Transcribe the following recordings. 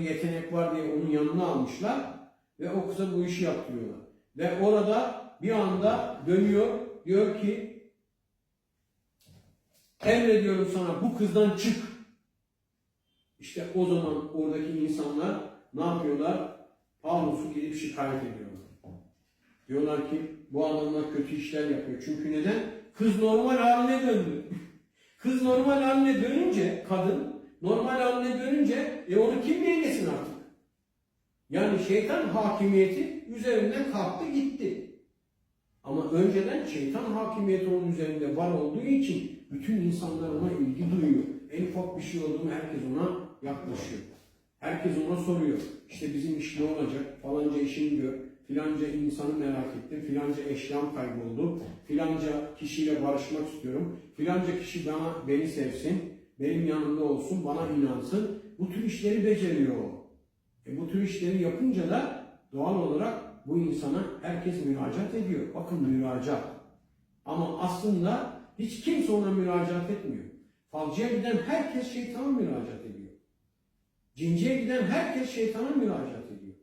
yetenek var diye onun yanına almışlar ve o kıza bu işi yaptırıyorlar. Ve orada bir anda dönüyor diyor ki emrediyorum sana bu kızdan çık. İşte o zaman oradaki insanlar ne yapıyorlar? Pavlus'u gidip şikayet ediyorlar. Diyorlar ki bu adamlar kötü işler yapıyor. Çünkü neden? Kız normal haline döndü. Kız normal haline dönünce kadın normal haline dönünce e onu kim dengesin artık? Yani şeytan hakimiyeti üzerinden kalktı gitti. Ama önceden şeytan hakimiyeti onun üzerinde var olduğu için bütün insanlar ona ilgi duyuyor. En ufak bir şey oldu herkes ona yaklaşıyor. Herkes ona soruyor. İşte bizim iş ne olacak? Falanca işini gör. Filanca insanı merak ettim. Filanca eşyam kayboldu. Filanca kişiyle barışmak istiyorum. Filanca kişi bana beni sevsin. Benim yanımda olsun. Bana inansın. Bu tür işleri beceriyor. E bu tür işleri yapınca da doğal olarak bu insana herkes müracaat ediyor. Bakın müracaat. Ama aslında hiç kimse ona müracaat etmiyor. Falcıya giden herkes şeytana müracaat ediyor. Cinciye giden herkes şeytana müracaat ediyor.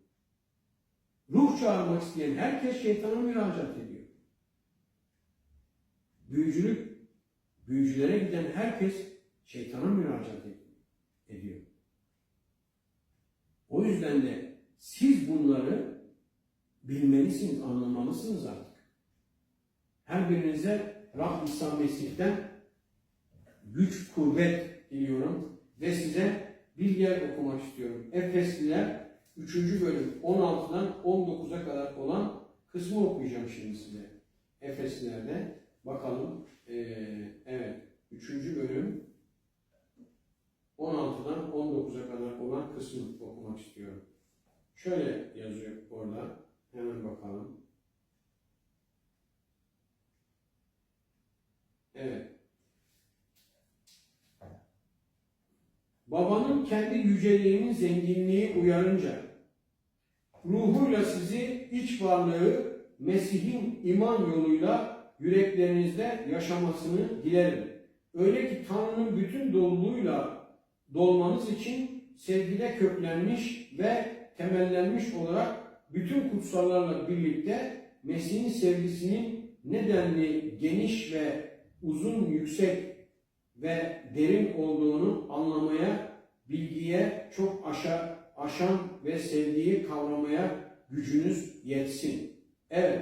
Ruh çağırmak isteyen herkes şeytana müracaat ediyor. Büyücülük, büyücülere giden herkes şeytana müracaat ediyor. O yüzden de siz bunları bilmelisiniz, anlamalısınız artık. Her birinize Rab İsa Mesih'ten güç, kuvvet diliyorum ve size bir yer okumak istiyorum. Efesliler 3. bölüm 16'dan 19'a kadar olan kısmı okuyacağım şimdi size. Efesliler'de bakalım. Ee, evet 3. bölüm 16'dan 19'a kadar olan kısmı okumak istiyorum. Şöyle yazıyor orada. Hemen bakalım. Evet. Babanın kendi yüceliğinin zenginliği uyarınca ruhuyla sizi iç varlığı Mesih'in iman yoluyla yüreklerinizde yaşamasını dilerim. Öyle ki Tanrı'nın bütün doluluğuyla dolmanız için sevgide köklenmiş ve temellenmiş olarak bütün kutsallarla birlikte Mesih'in sevgisinin nedenli geniş ve uzun, yüksek ve derin olduğunu anlamaya, bilgiye çok aşa, aşan ve sevgiyi kavramaya gücünüz yetsin. Evet,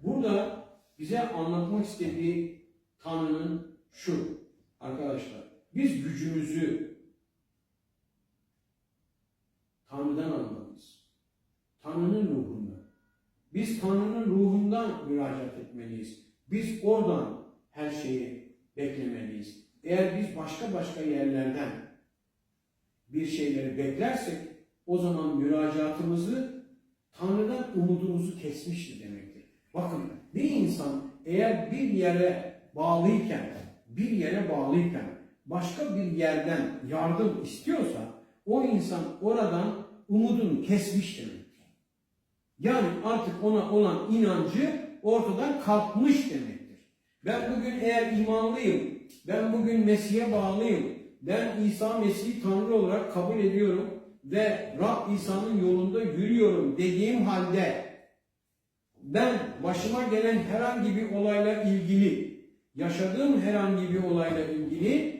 burada bize anlatmak istediği Tanrı'nın şu arkadaşlar. Biz gücümüzü Tanrı'dan almalıyız. Tanrı'nın ruhundan. Biz Tanrı'nın ruhundan müracaat etmeliyiz. Biz oradan her şeyi beklemeliyiz. Eğer biz başka başka yerlerden bir şeyleri beklersek o zaman müracaatımızı Tanrı'dan umudumuzu kesmiştir demektir. Bakın bir insan eğer bir yere bağlıyken, bir yere bağlıyken başka bir yerden yardım istiyorsa o insan oradan umudunu kesmiş demektir. Yani artık ona olan inancı ortadan kalkmış demektir. Ben bugün eğer imanlıyım, ben bugün Mesih'e bağlıyım, ben İsa Mesih'i Tanrı olarak kabul ediyorum ve Rab İsa'nın yolunda yürüyorum dediğim halde ben başıma gelen herhangi bir olayla ilgili, yaşadığım herhangi bir olayla ilgili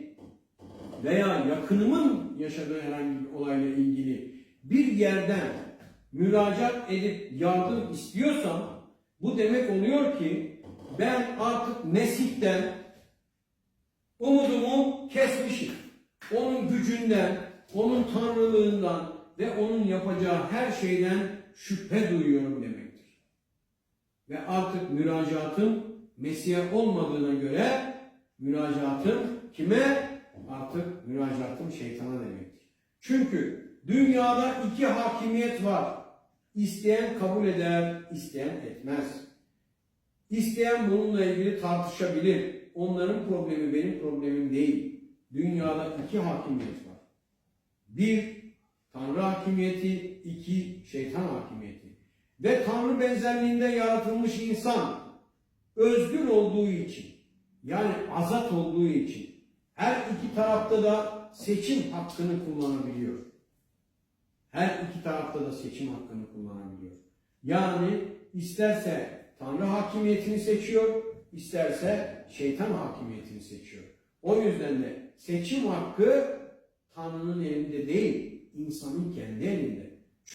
veya yakınımın yaşadığı herhangi bir olayla ilgili bir yerden müracaat edip yardım istiyorsam bu demek oluyor ki ben artık Mesih'ten umudumu kesmişim. Onun gücünden, onun tanrılığından ve onun yapacağı her şeyden şüphe duyuyorum demektir. Ve artık müracaatım Mesih'e olmadığına göre müracaatım kime? Artık müracaatım şeytana demektir. Çünkü dünyada iki hakimiyet var. İsteyen kabul eder, isteyen etmez. İsteyen bununla ilgili tartışabilir. Onların problemi benim problemim değil. Dünyada iki hakimiyet var. Bir, Tanrı hakimiyeti, iki, şeytan hakimiyeti. Ve Tanrı benzerliğinde yaratılmış insan özgür olduğu için, yani azat olduğu için her iki tarafta da seçim hakkını kullanabiliyor. Her iki tarafta da seçim hakkını kullanabiliyor. Yani isterse Tanrı hakimiyetini seçiyor, isterse şeytan hakimiyetini seçiyor. O yüzden de seçim hakkı Tanrı'nın elinde değil, insanın kendi elinde.